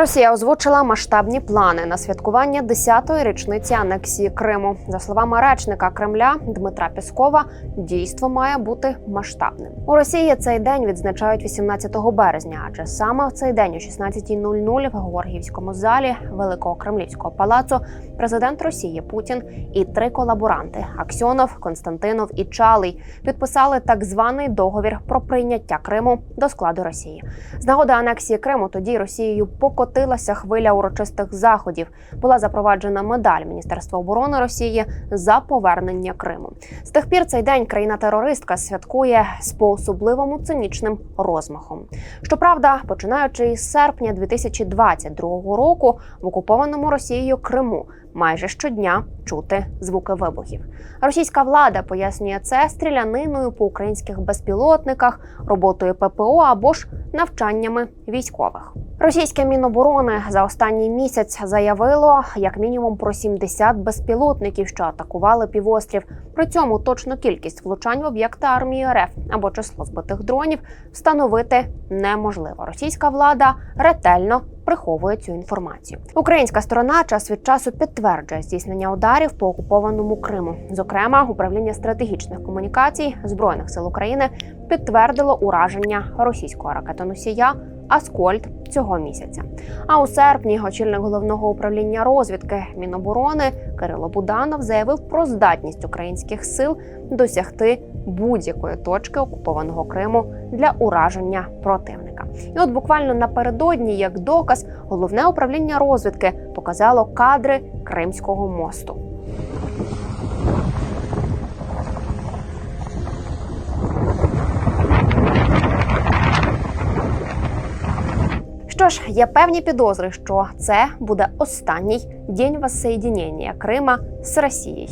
Росія озвучила масштабні плани на святкування 10-ї річниці анексії Криму. За словами речника Кремля Дмитра Піскова, дійство має бути масштабним. У Росії цей день відзначають 18 березня, адже саме в цей день о 16.00 в Георгіївському залі Великого Кремлівського палацу президент Росії Путін і три колаборанти Аксьонов, Константинов і Чалий підписали так званий договір про прийняття Криму до складу Росії. З нагоди анексії Криму тоді Росією покотилася хвиля урочистих заходів. Була запроваджена медаль Міністерства оборони Росії за повернення Криму. З тих пір цей день країна-терористка святкує з по-особливому цинічним розмахом. Щоправда, починаючи із серпня 2022 року в окупованому Росією Криму майже щодня чути звуки вибухів. Російська влада пояснює це стріляниною по українських безпілотниках, роботою ППО або ж навчаннями військових. Російське міноборони за останній місяць заявило як мінімум про 70 безпілотників, що атакували півострів. При цьому точну кількість влучань в об'єкти армії РФ або число збитих дронів встановити неможливо. Російська влада ретельно приховує цю інформацію. Українська сторона час від часу підтверджує здійснення ударів по окупованому Криму. Зокрема, управління стратегічних комунікацій збройних сил України підтвердило ураження російського ракетоносія Аскольд цього місяця. А у серпні очільник головного управління розвідки Міноборони Кирило Буданов заявив про здатність українських сил досягти будь-якої точки окупованого Криму для ураження противника. І от буквально напередодні, як доказ, головне управління розвідки показало кадри Кримського мосту. Що ж, є певні підозри, що це буде останній день воссоєдінення Крима з Росією.